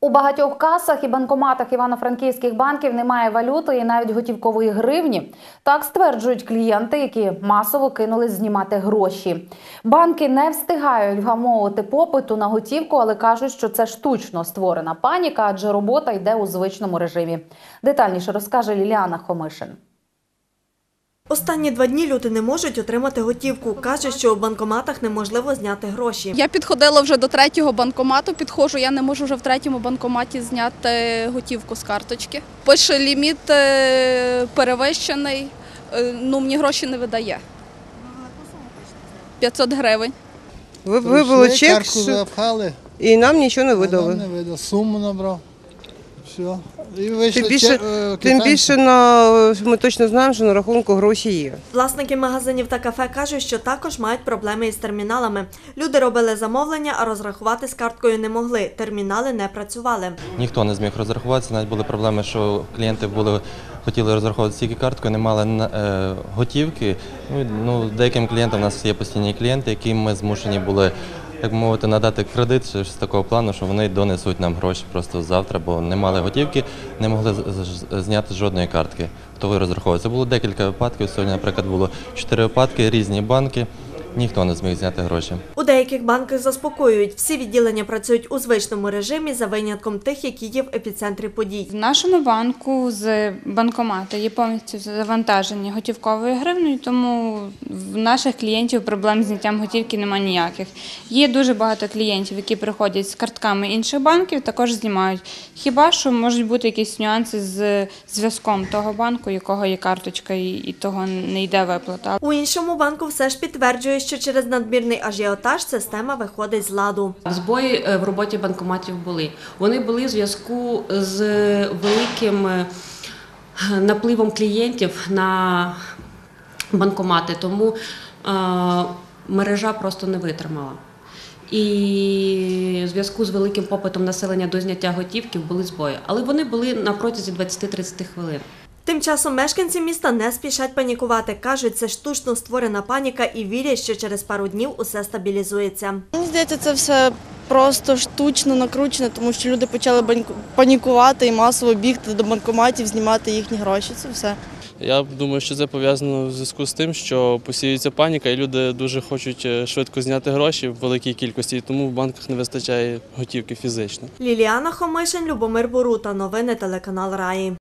У багатьох касах і банкоматах івано-франківських банків немає валюти і навіть готівкової гривні. Так стверджують клієнти, які масово кинулись знімати гроші. Банки не встигають вгамовувати попиту на готівку, але кажуть, що це штучно створена паніка, адже робота йде у звичному режимі. Детальніше розкаже Ліліана Хомишин. Останні два дні люди не можуть отримати готівку. Каже, що у банкоматах неможливо зняти гроші. Я підходила вже до третього банкомату, підходжу, я не можу вже в третьому банкоматі зняти готівку з карточки. Пише ліміт е, перевищений, е, ну мені гроші не видає. 500 гривень. Ви вибили чек запхали, і нам нічого не видали. не видав, суму набрав. Все. І вийшли Тим більше, е, тим китайці. більше на ми точно знаємо, що на рахунку гроші є. Власники магазинів та кафе кажуть, що також мають проблеми із терміналами. Люди робили замовлення, а розрахувати з карткою не могли. Термінали не працювали. Ніхто не зміг розрахуватися. Навіть були проблеми, що клієнти були хотіли розраховуватися тільки карткою, не мали на- е, готівки. Ну, і, ну, деяким клієнтам у нас є постійні клієнти, яким ми змушені були. Як мовити, надати кредит з такого плану, що вони донесуть нам гроші просто завтра, бо не мали готівки, не могли зняти жодної картки. Готовий розраховуватися. Було декілька випадків. Сьогодні, наприклад, було чотири випадки, різні банки. Ніхто не зміг зняти гроші. У деяких банках заспокоюють. Всі відділення працюють у звичному режимі за винятком тих, які є в епіцентрі подій. В нашому банку з банкомату є повністю завантажені готівковою гривнею, тому в наших клієнтів проблем з зняттям готівки немає ніяких. Є дуже багато клієнтів, які приходять з картками інших банків, також знімають. Хіба що можуть бути якісь нюанси з зв'язком того банку, якого є карточка, і, і того не йде виплата. У іншому банку все ж підтверджує, що через надмірний ажіотаж система виходить з ладу. Збої е, в роботі банкоматів були. Вони були в зв'язку з великим е, напливом клієнтів на банкомати, тому е, мережа просто не витримала. І в зв'язку з великим попитом населення до зняття готівки були збої. Але вони були на протязі 20-30 хвилин. Тим часом мешканці міста не спішать панікувати. Кажуть, це штучно створена паніка і вірять, що через пару днів усе стабілізується. Мені здається, це все просто штучно накручено, тому що люди почали панікувати і масово бігти до банкоматів, знімати їхні гроші. Це все. Я думаю, що це пов'язано в зв'язку з тим, що посіюється паніка, і люди дуже хочуть е, швидко зняти гроші в великій кількості, і тому в банках не вистачає готівки фізично. Ліліана Хомишин, Любомир Борута. Новини телеканал Раї.